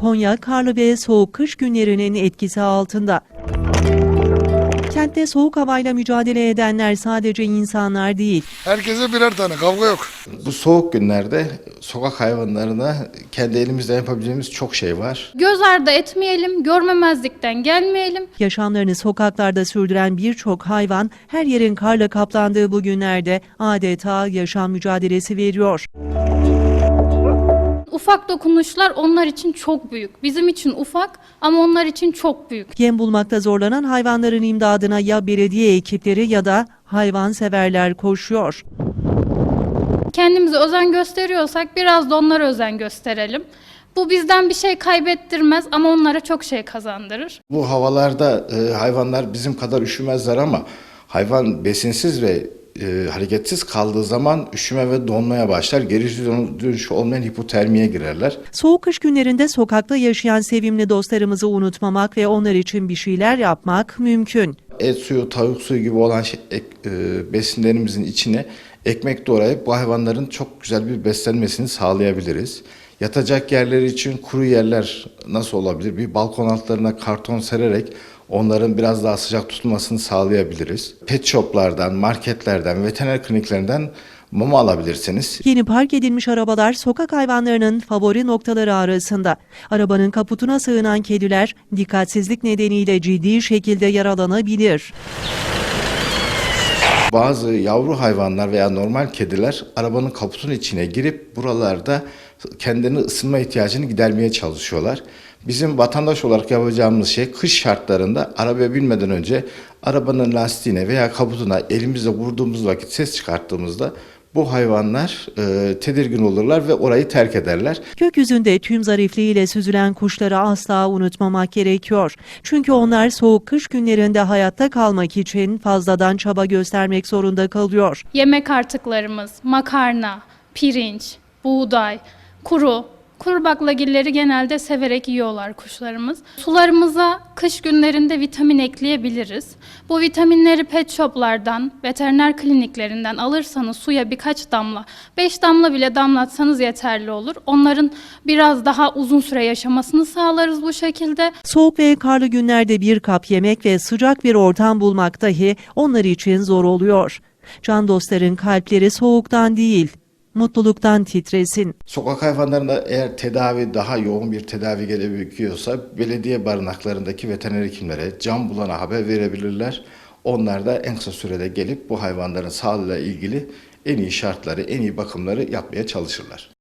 Konya karlı ve soğuk kış günlerinin etkisi altında. Kentte soğuk havayla mücadele edenler sadece insanlar değil. Herkese birer tane kavga yok. Bu soğuk günlerde sokak hayvanlarına kendi elimizde yapabileceğimiz çok şey var. Göz ardı etmeyelim, görmemezlikten gelmeyelim. Yaşamlarını sokaklarda sürdüren birçok hayvan her yerin karla kaplandığı bu günlerde adeta yaşam mücadelesi veriyor. Ufak dokunuşlar onlar için çok büyük. Bizim için ufak ama onlar için çok büyük. Yem bulmakta zorlanan hayvanların imdadına ya belediye ekipleri ya da hayvanseverler koşuyor. Kendimize özen gösteriyorsak biraz da onlara özen gösterelim. Bu bizden bir şey kaybettirmez ama onlara çok şey kazandırır. Bu havalarda e, hayvanlar bizim kadar üşümezler ama hayvan besinsiz ve e, hareketsiz kaldığı zaman üşüme ve donmaya başlar. Geri dönüşü olmayan hipotermiye girerler. Soğuk kış günlerinde sokakta yaşayan sevimli dostlarımızı unutmamak ve onlar için bir şeyler yapmak mümkün. Et suyu, tavuk suyu gibi olan şey, ek- e, besinlerimizin içine ekmek doğrayıp bu hayvanların çok güzel bir beslenmesini sağlayabiliriz. Yatacak yerleri için kuru yerler nasıl olabilir? Bir balkon altlarına karton sererek onların biraz daha sıcak tutulmasını sağlayabiliriz. Pet shoplardan, marketlerden, veteriner kliniklerinden mama alabilirsiniz. Yeni park edilmiş arabalar sokak hayvanlarının favori noktaları arasında. Arabanın kaputuna sığınan kediler dikkatsizlik nedeniyle ciddi şekilde yaralanabilir. Bazı yavru hayvanlar veya normal kediler arabanın kaputunun içine girip buralarda kendini ısınma ihtiyacını gidermeye çalışıyorlar. Bizim vatandaş olarak yapacağımız şey kış şartlarında arabaya binmeden önce arabanın lastiğine veya kaputuna elimizle vurduğumuz vakit ses çıkarttığımızda bu hayvanlar e, tedirgin olurlar ve orayı terk ederler. Gökyüzünde tüm zarifliğiyle süzülen kuşları asla unutmamak gerekiyor. Çünkü onlar soğuk kış günlerinde hayatta kalmak için fazladan çaba göstermek zorunda kalıyor. Yemek artıklarımız, makarna, pirinç, buğday, kuru, kuru baklagilleri genelde severek yiyorlar kuşlarımız. Sularımıza kış günlerinde vitamin ekleyebiliriz. Bu vitaminleri pet shoplardan, veteriner kliniklerinden alırsanız suya birkaç damla, 5 damla bile damlatsanız yeterli olur. Onların biraz daha uzun süre yaşamasını sağlarız bu şekilde. Soğuk ve karlı günlerde bir kap yemek ve sıcak bir ortam bulmak dahi onlar için zor oluyor. Can dostların kalpleri soğuktan değil, mutluluktan titresin. Sokak hayvanlarında eğer tedavi daha yoğun bir tedavi gelebiliyorsa belediye barınaklarındaki veteriner hekimlere can bulana haber verebilirler. Onlar da en kısa sürede gelip bu hayvanların sağlığıyla ilgili en iyi şartları, en iyi bakımları yapmaya çalışırlar.